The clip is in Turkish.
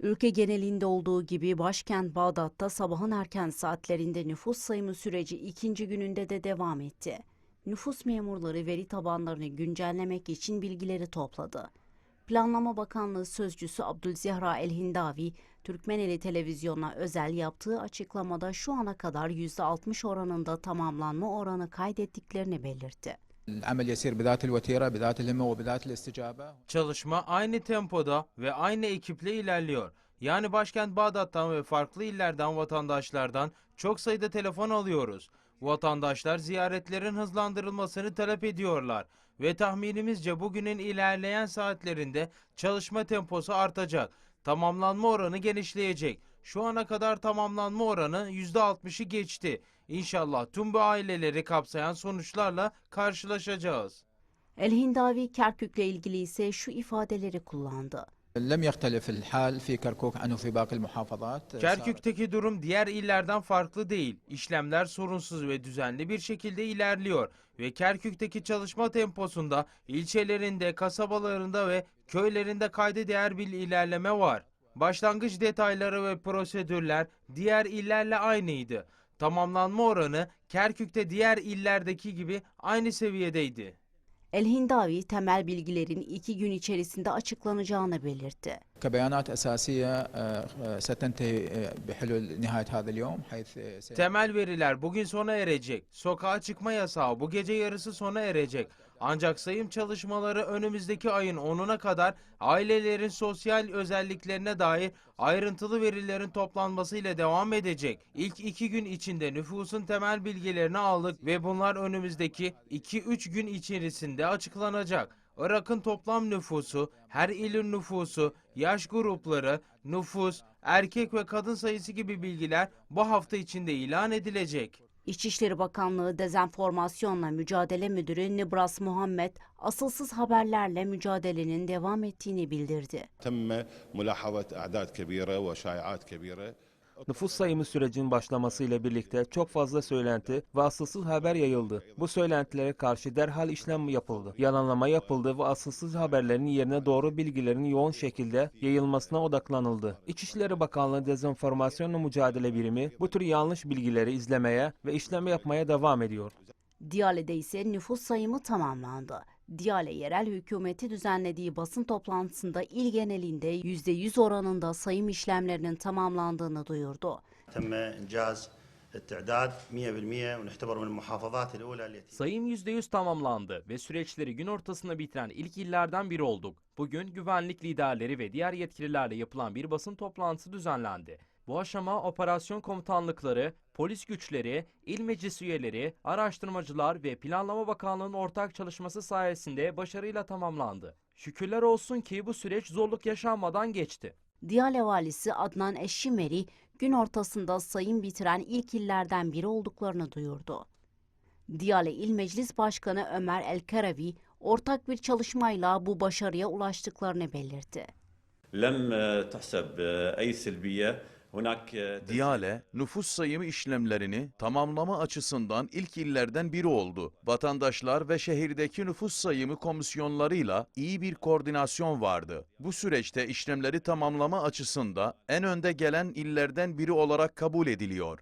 Ülke genelinde olduğu gibi başkent Bağdat'ta sabahın erken saatlerinde nüfus sayımı süreci ikinci gününde de devam etti. Nüfus memurları veri tabanlarını güncellemek için bilgileri topladı. Planlama Bakanlığı Sözcüsü Abdülzehra El-Hindavi, Türkmeneli Televizyonu'na özel yaptığı açıklamada şu ana kadar %60 oranında tamamlanma oranı kaydettiklerini belirtti. Çalışma aynı tempoda ve aynı ekiple ilerliyor. Yani başkent Bağdat'tan ve farklı illerden vatandaşlardan çok sayıda telefon alıyoruz. Vatandaşlar ziyaretlerin hızlandırılmasını talep ediyorlar ve tahminimizce bugünün ilerleyen saatlerinde çalışma temposu artacak. Tamamlanma oranı genişleyecek şu ana kadar tamamlanma oranı %60'ı geçti. İnşallah tüm bu aileleri kapsayan sonuçlarla karşılaşacağız. El Hindavi Kerkük'le ilgili ise şu ifadeleri kullandı. Kerkük'teki durum diğer illerden farklı değil. İşlemler sorunsuz ve düzenli bir şekilde ilerliyor ve Kerkük'teki çalışma temposunda ilçelerinde, kasabalarında ve köylerinde kayda değer bir ilerleme var. Başlangıç detayları ve prosedürler diğer illerle aynıydı. Tamamlanma oranı Kerkük'te diğer illerdeki gibi aynı seviyedeydi. El Hindavi temel bilgilerin iki gün içerisinde açıklanacağını belirtti. Temel veriler bugün sona erecek. Sokağa çıkma yasağı bu gece yarısı sona erecek. Ancak sayım çalışmaları önümüzdeki ayın 10'una kadar ailelerin sosyal özelliklerine dair ayrıntılı verilerin toplanmasıyla devam edecek. İlk iki gün içinde nüfusun temel bilgilerini aldık ve bunlar önümüzdeki 2-3 gün içerisinde açıklanacak. Irak'ın toplam nüfusu, her ilin nüfusu, yaş grupları, nüfus, erkek ve kadın sayısı gibi bilgiler bu hafta içinde ilan edilecek. İçişleri Bakanlığı Dezenformasyonla Mücadele Müdürü Nibras Muhammed, asılsız haberlerle mücadelenin devam ettiğini bildirdi nüfus sayımı sürecinin başlamasıyla birlikte çok fazla söylenti ve asılsız haber yayıldı. Bu söylentilere karşı derhal işlem yapıldı. Yalanlama yapıldı ve asılsız haberlerin yerine doğru bilgilerin yoğun şekilde yayılmasına odaklanıldı. İçişleri Bakanlığı Dezenformasyonla Mücadele Birimi bu tür yanlış bilgileri izlemeye ve işlem yapmaya devam ediyor. Diyale'de ise nüfus sayımı tamamlandı. Diyale yerel hükümeti düzenlediği basın toplantısında il genelinde %100 oranında sayım işlemlerinin tamamlandığını duyurdu. Sayım %100 tamamlandı ve süreçleri gün ortasına bitiren ilk illerden biri olduk. Bugün güvenlik liderleri ve diğer yetkililerle yapılan bir basın toplantısı düzenlendi. Bu aşama operasyon komutanlıkları, polis güçleri, il meclis üyeleri, araştırmacılar ve Planlama Bakanlığı'nın ortak çalışması sayesinde başarıyla tamamlandı. Şükürler olsun ki bu süreç zorluk yaşanmadan geçti. Diyale valisi Adnan Eşşimeri gün ortasında sayım bitiren ilk illerden biri olduklarını duyurdu. Diyale İl Meclis Başkanı Ömer El-Karavi ortak bir çalışmayla bu başarıya ulaştıklarını belirtti. لم تحسب أي سلبية هناك Diyale, nüfus sayımı işlemlerini tamamlama açısından ilk illerden biri oldu. Vatandaşlar ve şehirdeki nüfus sayımı komisyonlarıyla iyi bir koordinasyon vardı. Bu süreçte işlemleri tamamlama açısında en önde gelen illerden biri olarak kabul ediliyor.